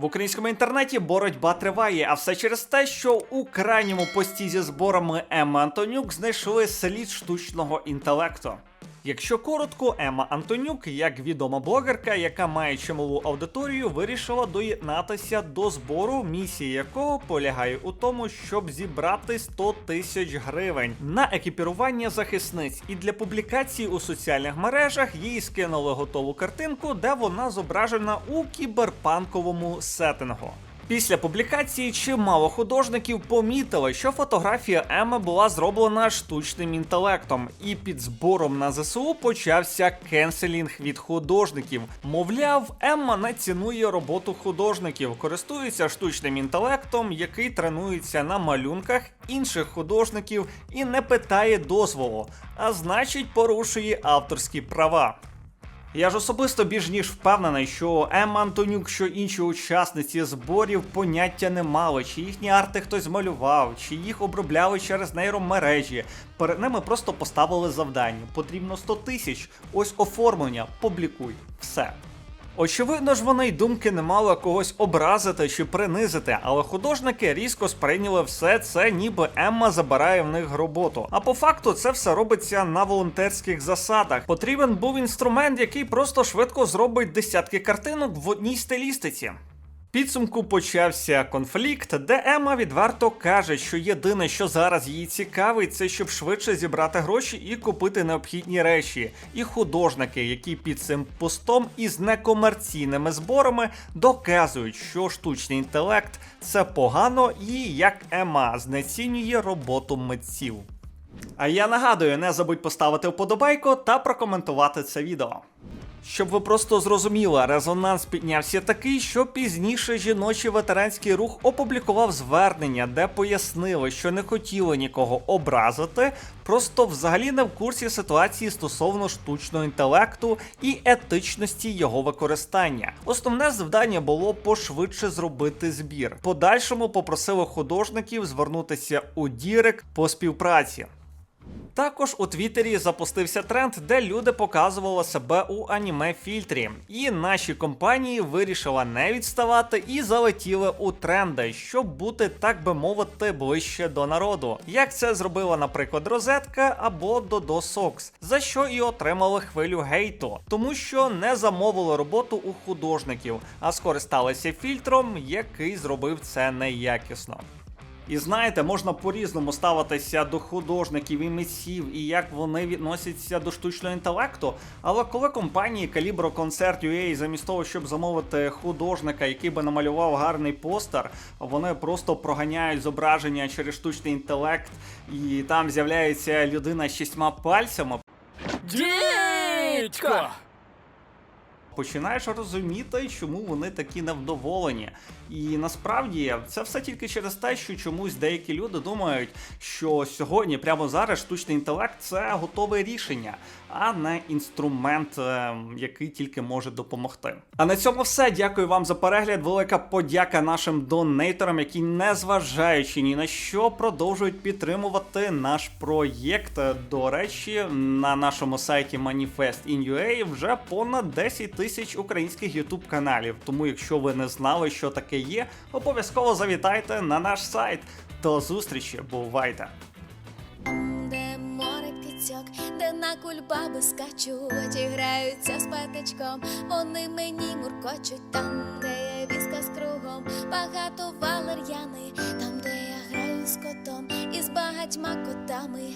В українському інтернеті боротьба триває, а все через те, що у крайньому пості зі зборами М. Антонюк знайшли слід штучного інтелекту. Якщо коротко, Емма Антонюк, як відома блогерка, яка має чималу аудиторію, вирішила доєднатися до збору, місія якого полягає у тому, щоб зібрати 100 тисяч гривень на екіпірування захисниць. І для публікації у соціальних мережах їй скинули готову картинку, де вона зображена у кіберпанковому сеттингу. Після публікації чимало художників помітили, що фотографія Еми була зроблена штучним інтелектом, і під збором на ЗСУ почався кенселінг від художників. Мовляв, Емма не цінує роботу художників, користується штучним інтелектом, який тренується на малюнках інших художників і не питає дозволу, а значить порушує авторські права. Я ж особисто більш ніж впевнений, що М. Антонюк, що інші учасниці зборів поняття не мали, чи їхні арти хтось малював, чи їх обробляли через нейромережі. Перед ними просто поставили завдання. Потрібно 100 тисяч. Ось оформлення, публікуй. Все. Очевидно ж, вони й думки не мали когось образити чи принизити, але художники різко сприйняли все це, ніби Емма забирає в них роботу. А по факту це все робиться на волонтерських засадах. Потрібен був інструмент, який просто швидко зробить десятки картинок в одній стилістиці. Підсумку почався конфлікт, де Ема відверто каже, що єдине, що зараз її цікавить, це щоб швидше зібрати гроші і купити необхідні речі. І художники, які під цим постом із некомерційними зборами доказують, що штучний інтелект це погано і як Ема знецінює роботу митців. А я нагадую, не забудь поставити вподобайку та прокоментувати це відео. Щоб ви просто зрозуміли, резонанс піднявся такий, що пізніше жіночий ветеранський рух опублікував звернення, де пояснили, що не хотіли нікого образити, просто взагалі не в курсі ситуації стосовно штучного інтелекту і етичності його використання. Основне завдання було пошвидше зробити збір. Подальшому попросили художників звернутися у Дірек по співпраці. Також у Твіттері запустився тренд, де люди показували себе у аніме фільтрі, і наші компанії вирішили не відставати і залетіли у тренди, щоб бути, так би мовити, ближче до народу. Як це зробила, наприклад, Розетка або Додо Сокс, за що і отримали хвилю гейту, тому що не замовили роботу у художників, а скористалися фільтром, який зробив це неякісно. І знаєте, можна по-різному ставитися до художників і митців і як вони відносяться до штучного інтелекту. Але коли компанії Calibro Concert UA замість того, щоб замовити художника, який би намалював гарний постер, вони просто проганяють зображення через штучний інтелект, і там з'являється людина з шістьма пальцями. Дідько! Починаєш розуміти, чому вони такі невдоволені. І насправді це все тільки через те, що чомусь деякі люди думають, що сьогодні, прямо зараз, штучний інтелект це готове рішення, а не інструмент, е, який тільки може допомогти. А на цьому все. Дякую вам за перегляд. Велика подяка нашим донейторам, які, незважаючи ні на що, продовжують підтримувати наш проєкт. До речі, на нашому сайті Manifest.in.ua вже понад 10 тисяч українських YouTube каналів. Тому, якщо ви не знали, що таке є, обов'язково завітайте на наш сайт. До зустрічі, бувайте! Де море кицьок, де на кульбаби скачуть і граються з патичком, вони мені муркочуть там, де є віска з кругом, багато валер'яни, там, де я граю з котом і з багатьма котами.